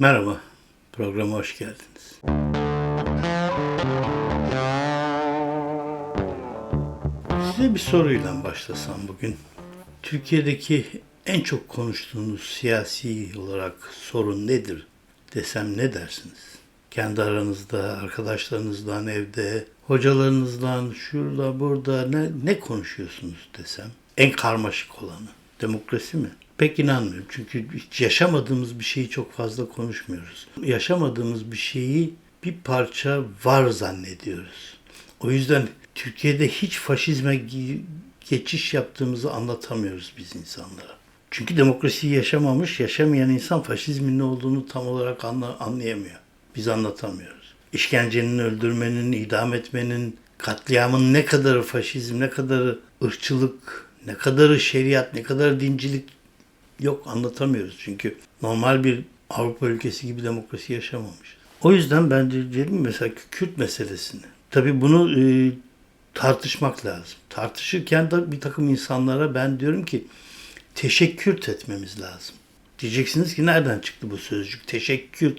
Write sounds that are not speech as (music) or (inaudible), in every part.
Merhaba, programa hoş geldiniz. Size bir soruyla başlasam bugün. Türkiye'deki en çok konuştuğunuz siyasi olarak sorun nedir desem ne dersiniz? Kendi aranızda, arkadaşlarınızdan, evde, hocalarınızdan, şurada, burada ne, ne konuşuyorsunuz desem? En karmaşık olanı. Demokrasi mi? Pek inanmıyorum. Çünkü hiç yaşamadığımız bir şeyi çok fazla konuşmuyoruz. Yaşamadığımız bir şeyi bir parça var zannediyoruz. O yüzden Türkiye'de hiç faşizme geçiş yaptığımızı anlatamıyoruz biz insanlara. Çünkü demokrasiyi yaşamamış, yaşamayan insan faşizmin ne olduğunu tam olarak anla- anlayamıyor. Biz anlatamıyoruz. İşkencenin, öldürmenin, idam etmenin, katliamın ne kadarı faşizm, ne kadarı ırkçılık, ne kadarı şeriat, ne kadarı dincilik yok anlatamıyoruz. Çünkü normal bir Avrupa ülkesi gibi demokrasi yaşamamışız. O yüzden ben de dedim mesela Kürt meselesini. Tabii bunu e, tartışmak lazım. Tartışırken de bir takım insanlara ben diyorum ki teşekkür etmemiz lazım. Diyeceksiniz ki nereden çıktı bu sözcük? Teşekkür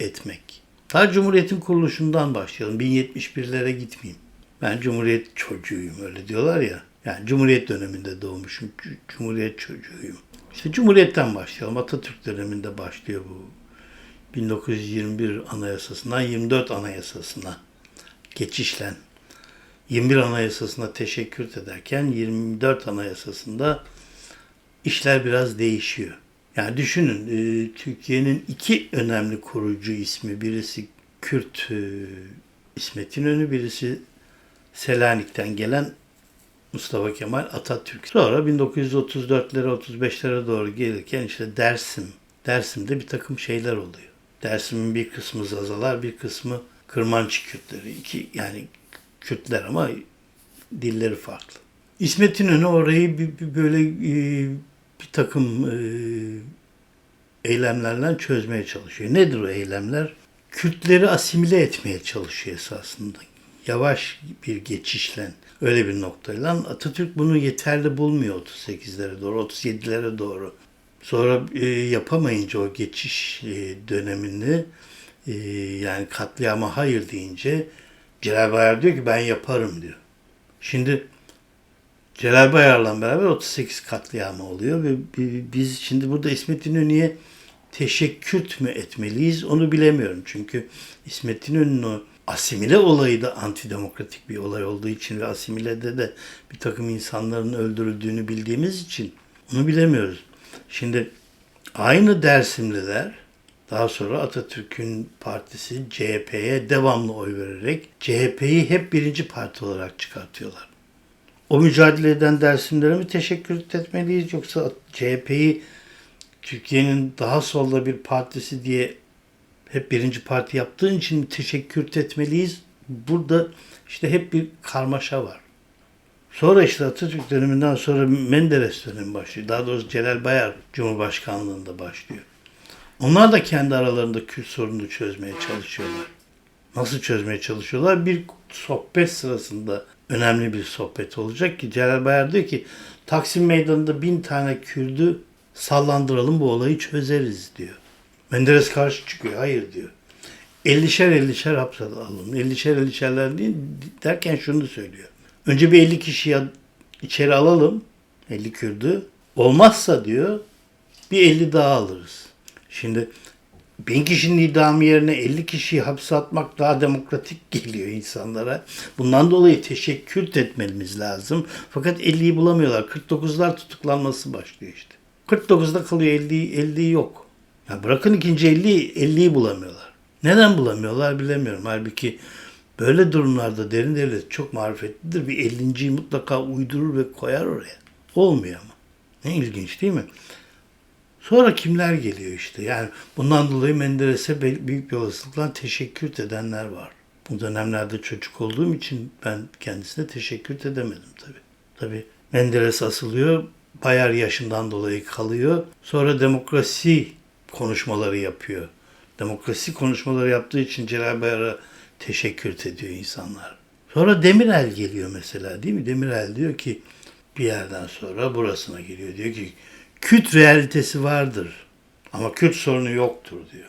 etmek. Ta Cumhuriyet'in kuruluşundan başlayalım. 1071'lere gitmeyeyim. Ben Cumhuriyet çocuğuyum öyle diyorlar ya. Yani Cumhuriyet döneminde doğmuşum. Cumhuriyet çocuğuyum. İşte Cumhuriyet'ten başlayalım. Atatürk döneminde başlıyor bu. 1921 Anayasasından 24 Anayasasına geçişlen 21 Anayasasına teşekkür ederken 24 Anayasasında işler biraz değişiyor. Yani düşünün e, Türkiye'nin iki önemli kurucu ismi birisi Kürt e, İsmet İnönü birisi Selanik'ten gelen Mustafa Kemal Atatürk. Sonra 1934'lere 35'lere doğru gelirken işte Dersim. Dersim'de bir takım şeyler oluyor. Dersim'in bir kısmı Zazalar, bir kısmı Kırmançı Kürtleri. İki, yani Kürtler ama dilleri farklı. İsmet İnönü orayı bir, bir böyle e, bir takım e, eylemlerle çözmeye çalışıyor. Nedir o eylemler? Kürtleri asimile etmeye çalışıyor esasında. Yavaş bir geçişle, öyle bir noktayla. Atatürk bunu yeterli bulmuyor 38'lere doğru, 37'lere doğru. Sonra e, yapamayınca o geçiş e, dönemini e, yani katliama hayır deyince Celal Bayar diyor ki ben yaparım diyor. Şimdi Celal Bayar'la beraber 38 katliamı oluyor ve bi- biz şimdi burada İsmet İnönü'ye teşekkür mü etmeliyiz onu bilemiyorum. Çünkü İsmet İnönü'nün asimile olayı da antidemokratik bir olay olduğu için ve asimilede de bir takım insanların öldürüldüğünü bildiğimiz için onu bilemiyoruz. Şimdi aynı Dersimliler daha sonra Atatürk'ün partisi CHP'ye devamlı oy vererek CHP'yi hep birinci parti olarak çıkartıyorlar. O mücadele eden Dersimlere mi teşekkür etmeliyiz yoksa CHP'yi Türkiye'nin daha solda bir partisi diye hep birinci parti yaptığın için teşekkür etmeliyiz? Burada işte hep bir karmaşa var. Sonra işte Atatürk döneminden sonra Menderes dönemi başlıyor. Daha doğrusu Celal Bayar Cumhurbaşkanlığında başlıyor. Onlar da kendi aralarında Kürt sorununu çözmeye çalışıyorlar. Nasıl çözmeye çalışıyorlar? Bir sohbet sırasında önemli bir sohbet olacak ki Celal Bayar diyor ki Taksim Meydanı'nda bin tane Kürdü sallandıralım bu olayı çözeriz diyor. Menderes karşı çıkıyor. Hayır diyor. 50'şer 50'şer hapse alalım. 50'şer 50'şerler değil derken şunu söylüyor. Önce bir 50 kişiyi içeri alalım. 50 Kürdü. Olmazsa diyor bir 50 daha alırız. Şimdi bin kişinin idamı yerine 50 kişiyi hapse atmak daha demokratik geliyor insanlara. Bundan dolayı teşekkür etmemiz lazım. Fakat 50'yi bulamıyorlar. 49'lar tutuklanması başlıyor işte. 49'da kalıyor 50, 50 yok. Ya bırakın ikinci 50'yi 50'yi bulamıyorlar. Neden bulamıyorlar bilemiyorum. Halbuki böyle durumlarda derin devlet çok marifetlidir. Bir 50.yi mutlaka uydurur ve koyar oraya. Olmuyor ama. Ne ilginç değil mi? Sonra kimler geliyor işte. Yani bundan dolayı Menderes'e büyük bir olasılıkla teşekkür edenler var. Bu dönemlerde çocuk olduğum için ben kendisine teşekkür edemedim tabii. Tabii Menderes asılıyor. Bayar yaşından dolayı kalıyor. Sonra demokrasi konuşmaları yapıyor. Demokrasi konuşmaları yaptığı için Celal Bayar'a teşekkür ediyor insanlar. Sonra Demirel geliyor mesela değil mi? Demirel diyor ki bir yerden sonra burasına geliyor. Diyor ki Kürt realitesi vardır ama Kürt sorunu yoktur diyor.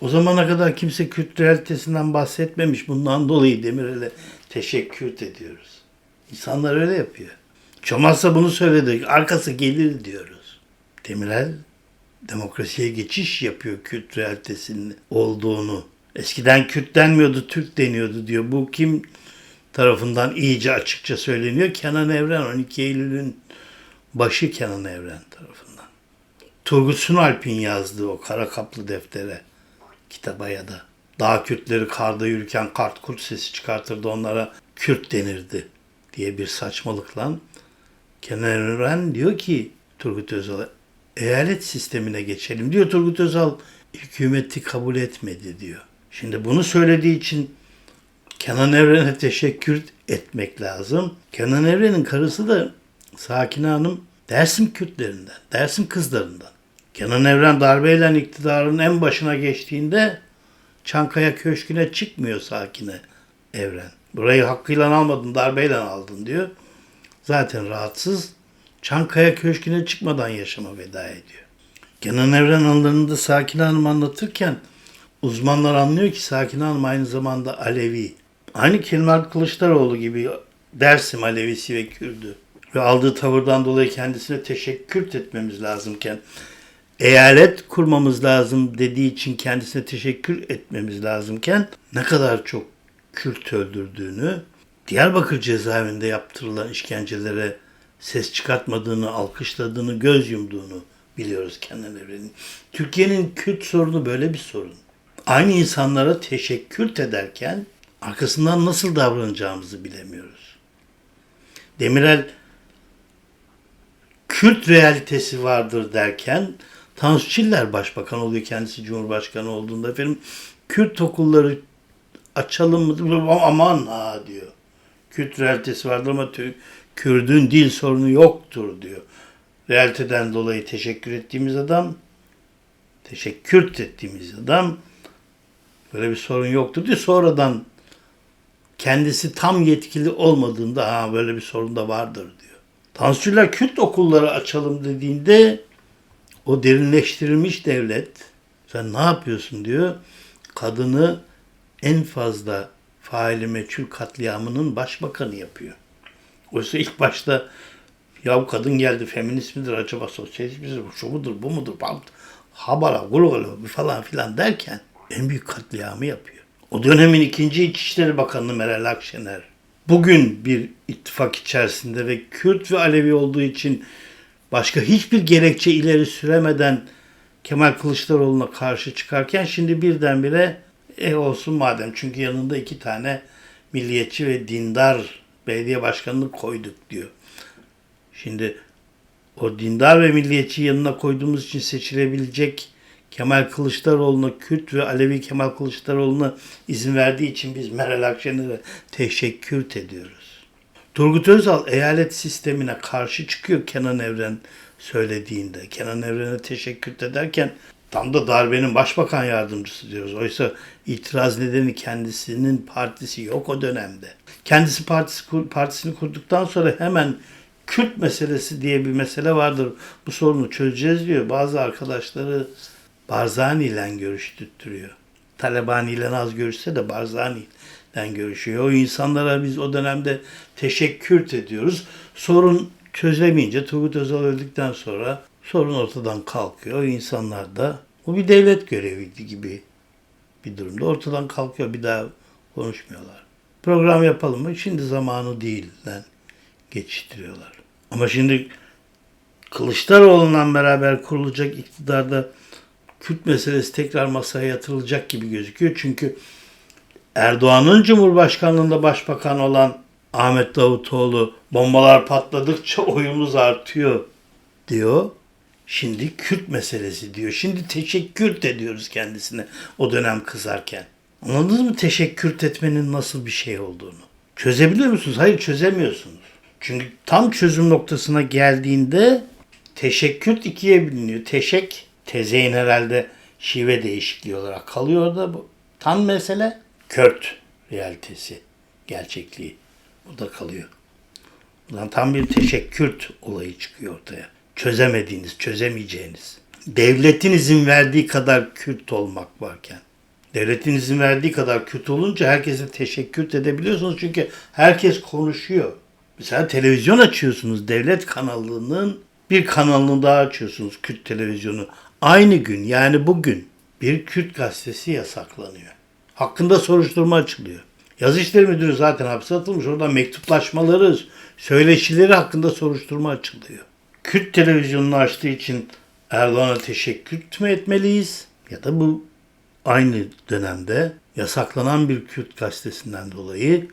O zamana kadar kimse Kürt realitesinden bahsetmemiş. Bundan dolayı Demirel'e teşekkür ediyoruz. İnsanlar öyle yapıyor. Çomazsa bunu söyledi. Arkası gelir diyoruz. Demirel demokrasiye geçiş yapıyor Kürt realitesinin olduğunu. Eskiden Kürt denmiyordu, Türk deniyordu diyor. Bu kim tarafından iyice açıkça söyleniyor? Kenan Evren 12 Eylül'ün başı Kenan Evren tarafından. Turgut Sunalp'in yazdığı o kara kaplı deftere, kitaba ya da dağ Kürtleri karda yürürken kart kurt sesi çıkartırdı onlara Kürt denirdi diye bir saçmalıkla Kenan Evren diyor ki Turgut Özal'a eyalet sistemine geçelim diyor. Turgut Özal hükümeti kabul etmedi diyor. Şimdi bunu söylediği için Kenan Evren'e teşekkür etmek lazım. Kenan Evren'in karısı da Sakine Hanım Dersim Kürtlerinden, Dersim kızlarından. Kenan Evren darbeyle iktidarın en başına geçtiğinde Çankaya Köşkü'ne çıkmıyor Sakine Evren. Burayı hakkıyla almadın, darbeyle aldın diyor. Zaten rahatsız. Çankaya Köşkü'ne çıkmadan yaşama veda ediyor. Kenan Evren anılarında Sakine Hanım anlatırken uzmanlar anlıyor ki Sakine Hanım aynı zamanda Alevi. Aynı Kemal Kılıçdaroğlu gibi Dersim Alevisi ve Kürdü. Ve aldığı tavırdan dolayı kendisine teşekkür etmemiz lazımken eyalet kurmamız lazım dediği için kendisine teşekkür etmemiz lazımken ne kadar çok Kürt öldürdüğünü, Diyarbakır cezaevinde yaptırılan işkencelere ses çıkartmadığını, alkışladığını, göz yumduğunu biliyoruz Kenan Evren'in. Türkiye'nin Kürt sorunu böyle bir sorun. Aynı insanlara teşekkür ederken arkasından nasıl davranacağımızı bilemiyoruz. Demirel Kürt realitesi vardır derken Tansu Çiller başbakan oluyor kendisi cumhurbaşkanı olduğunda efendim Kürt okulları açalım mı aman ha diyor. Kürt realitesi vardır ama tü- Kürdün dil sorunu yoktur diyor. Realiteden dolayı teşekkür ettiğimiz adam teşekkür ettiğimiz adam böyle bir sorun yoktur diyor. Sonradan kendisi tam yetkili olmadığında ha böyle bir sorun da vardır diyor. Tansuçiler Kürt okulları açalım dediğinde o derinleştirilmiş devlet sen ne yapıyorsun diyor. Kadını en fazla faili meçhul katliamının başbakanı yapıyor. Oysa ilk başta ya bu kadın geldi feminist midir acaba sosyalist midir şu mudur bu mudur habara gulu gulu falan filan derken en büyük katliamı yapıyor. O dönemin ikinci İçişleri Bakanı Meral Akşener bugün bir ittifak içerisinde ve Kürt ve Alevi olduğu için başka hiçbir gerekçe ileri süremeden Kemal Kılıçdaroğlu'na karşı çıkarken şimdi birdenbire e olsun madem çünkü yanında iki tane milliyetçi ve dindar belediye başkanını koyduk diyor. Şimdi o dindar ve milliyetçi yanına koyduğumuz için seçilebilecek Kemal Kılıçdaroğlu'na Kürt ve Alevi Kemal Kılıçdaroğlu'na izin verdiği için biz Meral Akşener'e teşekkür ediyoruz. Turgut Özal eyalet sistemine karşı çıkıyor Kenan Evren söylediğinde. Kenan Evren'e teşekkür ederken tam da darbenin başbakan yardımcısı diyoruz. Oysa itiraz nedeni kendisinin partisi yok o dönemde. Kendisi partisi, partisini kurduktan sonra hemen Kürt meselesi diye bir mesele vardır. Bu sorunu çözeceğiz diyor. Bazı arkadaşları Barzani ile görüştürtüyor. Talabani ile az görüşse de Barzani ile görüşüyor. O insanlara biz o dönemde teşekkür ediyoruz. Sorun çözemeyince Turgut Özal öldükten sonra sorun ortadan kalkıyor. İnsanlar da bu bir devlet göreviydi gibi bir durumda. Ortadan kalkıyor. Bir daha konuşmuyorlar. Program yapalım mı? Şimdi zamanı değil lan geçiştiriyorlar. Ama şimdi Kılıçdaroğlu'ndan beraber kurulacak iktidarda Kürt meselesi tekrar masaya yatırılacak gibi gözüküyor. Çünkü Erdoğan'ın Cumhurbaşkanlığında başbakan olan Ahmet Davutoğlu bombalar patladıkça (laughs) oyumuz artıyor diyor. Şimdi Kürt meselesi diyor. Şimdi teşekkür ediyoruz kendisine o dönem kızarken. Anladınız mı teşekkür etmenin nasıl bir şey olduğunu? Çözebiliyor musunuz? Hayır çözemiyorsunuz. Çünkü tam çözüm noktasına geldiğinde teşekkür ikiye biliniyor. Teşek, tezeyin herhalde şive değişikliği olarak kalıyor da bu. Tam mesele Kürt realitesi, gerçekliği. Bu da kalıyor. Buradan tam bir teşekkürt olayı çıkıyor ortaya. Çözemediğiniz, çözemeyeceğiniz. Devletin izin verdiği kadar Kürt olmak varken. Devletin izin verdiği kadar kötü olunca herkese teşekkür edebiliyorsunuz. Çünkü herkes konuşuyor. Mesela televizyon açıyorsunuz. Devlet kanalının bir kanalını daha açıyorsunuz. Kürt televizyonu. Aynı gün yani bugün bir Kürt gazetesi yasaklanıyor. Hakkında soruşturma açılıyor. Yazı İşleri Müdürü zaten hapse atılmış. Oradan mektuplaşmaları, söyleşileri hakkında soruşturma açılıyor. Kürt televizyonunu açtığı için Erdoğan'a teşekkür mü etmeliyiz? Ya da bu aynı dönemde yasaklanan bir Kürt gazetesinden dolayı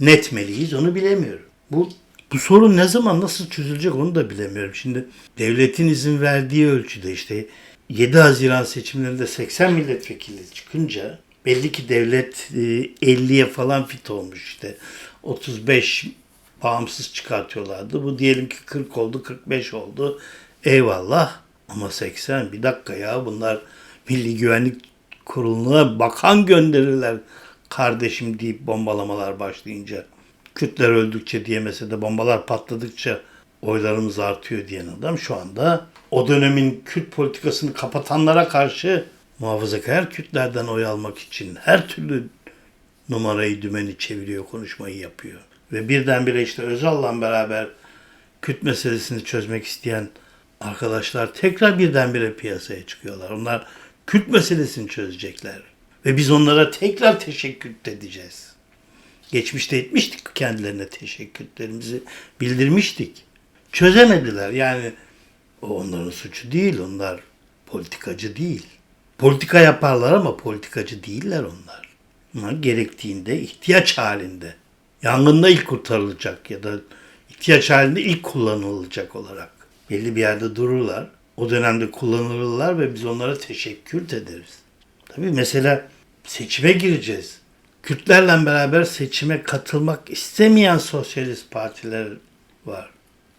netmeliyiz onu bilemiyorum. Bu bu sorun ne zaman nasıl çözülecek onu da bilemiyorum. Şimdi devletin izin verdiği ölçüde işte 7 Haziran seçimlerinde 80 milletvekili çıkınca belli ki devlet e, 50'ye falan fit olmuş işte. 35 bağımsız çıkartıyorlardı. Bu diyelim ki 40 oldu, 45 oldu. Eyvallah. Ama 80 bir dakika ya bunlar Milli Güvenlik Kurulu'na bakan gönderirler kardeşim deyip bombalamalar başlayınca. Kürtler öldükçe diyemese de bombalar patladıkça oylarımız artıyor diyen adam şu anda o dönemin Kürt politikasını kapatanlara karşı muhafazakar Kürtlerden oy almak için her türlü numarayı dümeni çeviriyor, konuşmayı yapıyor. Ve birdenbire işte Özal'la beraber Kürt meselesini çözmek isteyen arkadaşlar tekrar birdenbire piyasaya çıkıyorlar. Onlar Kürt meselesini çözecekler. Ve biz onlara tekrar teşekkür edeceğiz. Geçmişte etmiştik kendilerine teşekkürlerimizi bildirmiştik. Çözemediler. Yani o onların suçu değil. Onlar politikacı değil. Politika yaparlar ama politikacı değiller onlar. Onlar gerektiğinde, ihtiyaç halinde, yangında ilk kurtarılacak ya da ihtiyaç halinde ilk kullanılacak olarak belli bir yerde dururlar. O dönemde kullanılırlar ve biz onlara teşekkür ederiz. Tabii mesela seçime gireceğiz. Kürtlerle beraber seçime katılmak istemeyen sosyalist partiler var.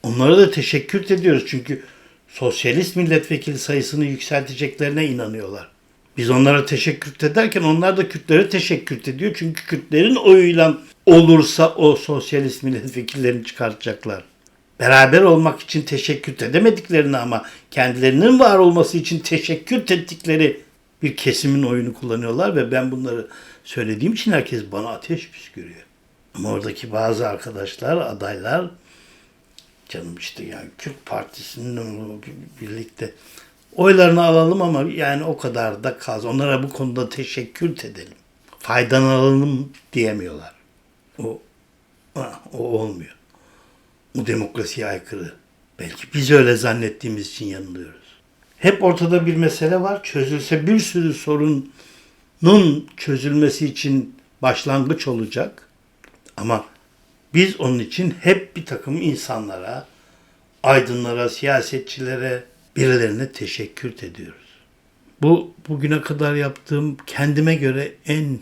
Onlara da teşekkür ediyoruz çünkü sosyalist milletvekili sayısını yükselteceklerine inanıyorlar. Biz onlara teşekkür ederken onlar da Kürtlere teşekkür ediyor. Çünkü Kürtlerin oyuyla olursa o sosyalist milletvekillerini çıkartacaklar. Beraber olmak için teşekkür edemediklerini ama kendilerinin var olması için teşekkür ettikleri bir kesimin oyunu kullanıyorlar ve ben bunları söylediğim için herkes bana ateş püskürüyor. Ama oradaki bazı arkadaşlar, adaylar canım işte yani Kürt Partisi'nin birlikte oylarını alalım ama yani o kadar da kaz. Onlara bu konuda teşekkür edelim. Faydalanalım diyemiyorlar. O, o olmuyor. Bu demokrasiye aykırı. Belki biz öyle zannettiğimiz için yanılıyoruz. Hep ortada bir mesele var. Çözülse bir sürü sorunun çözülmesi için başlangıç olacak. Ama biz onun için hep bir takım insanlara, aydınlara, siyasetçilere, birilerine teşekkür ediyoruz. Bu bugüne kadar yaptığım kendime göre en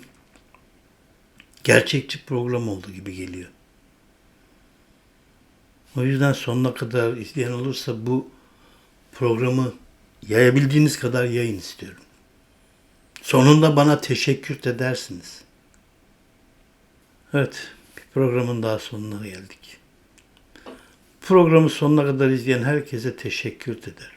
gerçekçi program oldu gibi geliyor. O yüzden sonuna kadar izleyen olursa bu programı yayabildiğiniz kadar yayın istiyorum. Sonunda bana teşekkür edersiniz. Evet, bir programın daha sonuna geldik. Programı sonuna kadar izleyen herkese teşekkür ederim.